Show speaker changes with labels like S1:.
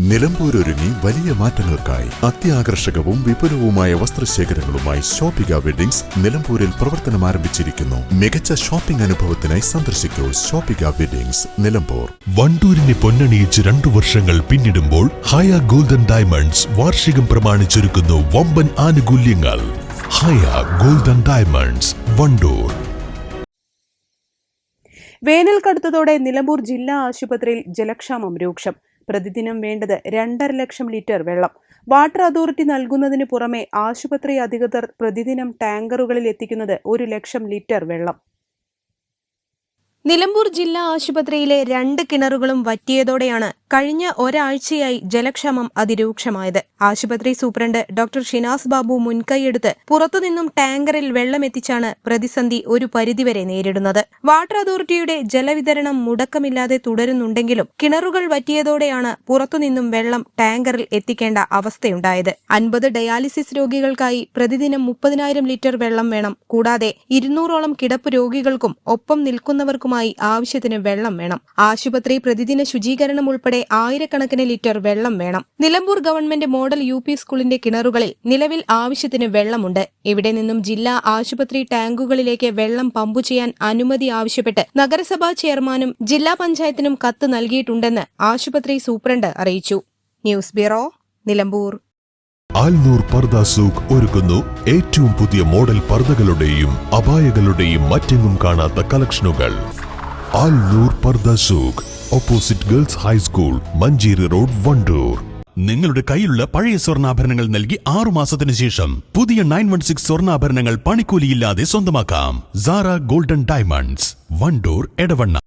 S1: നിലമ്പൂരൊരുങ്ങി വലിയ മാറ്റങ്ങൾക്കായി അത്യാകർഷകവും വിപുലവുമായ വസ്ത്രശേഖരങ്ങളുമായി ഷോപ്പിക വെഡിങ്സ് നിലമ്പൂരിൽ പ്രവർത്തനം ആരംഭിച്ചിരിക്കുന്നു. മികച്ച ഷോപ്പിംഗ് അനുഭവത്തിനായി സന്ദർശിക്കൂ ഷോപ്പിക വെഡിങ്സ് നിലമ്പൂർ.
S2: വണ്ടൂരിനെ പൊന്നണിയിച്ച് രണ്ടു വർഷങ്ങൾ പിന്നിടുമ്പോൾ ഹയ ഗോൾഡൻ ഡയമണ്ട്സ് വാർഷികം പ്രമാണിച്ചൊരുക്കുന്നു വമ്പൻ ആനുകൂല്യങ്ങൾ. Haya Golden Diamonds Wandoor.
S3: വേനൽ കടുത്തതോടെ നിലമ്പൂർ ജില്ലാ ആശുപത്രിയിൽ ജലക്ഷാമം രൂക്ഷം. പ്രതിദിനം വേണ്ടത് രണ്ടര ലക്ഷം ലിറ്റർ വെള്ളം. വാട്ടർ അതോറിറ്റി നൽകുന്നതിന് പുറമെ ആശുപത്രി അധികൃതർ പ്രതിദിനം ടാങ്കറുകളിൽ എത്തിക്കുന്നത് ഒരു ലക്ഷം ലിറ്റർ വെള്ളം.
S4: നിലമ്പൂർ ജില്ലാ ആശുപത്രിയിലെ രണ്ട് കിണറുകളും വറ്റിയതോടെയാണ് കഴിഞ്ഞ ഒരാഴ്ചയായി ജലക്ഷാമം അതിരൂക്ഷമായത്. ആശുപത്രി സൂപ്രണ്ട് ഡോക്ടർ ഷിനാസ് ബാബു മുൻകൈയെടുത്ത് പുറത്തുനിന്നും ടാങ്കറിൽ വെള്ളമെത്തിച്ചാണ് പ്രതിസന്ധി ഒരു പരിധിവരെ നേരിടുന്നത്. വാട്ടർ അതോറിറ്റിയുടെ ജലവിതരണം മുടക്കമില്ലാതെ തുടരുന്നുണ്ടെങ്കിലും കിണറുകൾ വറ്റിയതോടെയാണ് പുറത്തുനിന്നും വെള്ളം ടാങ്കറിൽ എത്തിക്കേണ്ട അവസ്ഥയുണ്ടായത്. അൻപത് ഡയാലിസിസ് രോഗികൾക്കായി പ്രതിദിനം മുപ്പതിനായിരം ലിറ്റർ വെള്ളം വേണം. കൂടാതെ ഇരുന്നൂറോളം കിടപ്പ് രോഗികൾക്കും ഒപ്പം നിൽക്കുന്നവർക്കുമായി ആവശ്യത്തിന് വെള്ളം വേണം. ആശുപത്രി പ്രതിദിന ശുചീകരണം ഉൾപ്പെടെ ആയിരക്കണക്കിന് ലിറ്റർ വെള്ളം വേണം. Nilambur government model U P സ്കൂളിന്റെ കിണറുകളിൽ നിലവിൽ ആവശ്യത്തിന് വെള്ളമുണ്ട്. ഇവിടെ നിന്നും ജില്ലാ ആശുപത്രി ടാങ്കുകളിലേക്ക് വെള്ളം പമ്പു ചെയ്യാൻ അനുമതി ആവശ്യപ്പെട്ട് നഗരസഭാ ചെയർമാനും ജില്ലാ പഞ്ചായത്തിനും കത്ത് നൽകിയിട്ടുണ്ടെന്ന് ആശുപത്രി സൂപ്രണ്ട് അറിയിച്ചു. News bureau Nilambur.
S2: Alnoor പർദ Souq ഒരുക്കുന്നു ഏറ്റവും പുതിയ മോഡൽ പർദകളുടെയും അപായകളുടെയും മറ്റെങ്ങും കാണാത്ത കളക്ഷനുകൾ. ആൽനൂർ പർദ സൂഖ് opposite girls high school Manjeri road Wandoor.
S5: നിങ്ങളുടെ കയ്യിലുള്ള പഴയ സ്വർണാഭരണങ്ങൾ നൽകി ആറു മാസത്തിനു ശേഷം പുതിയ നയൻ വൺ സിക്സ് സ്വർണാഭരണങ്ങൾ പണിക്കൂലിയില്ലാതെ സ്വന്തമാക്കാം. Zara golden diamonds Wandoor Edavanna.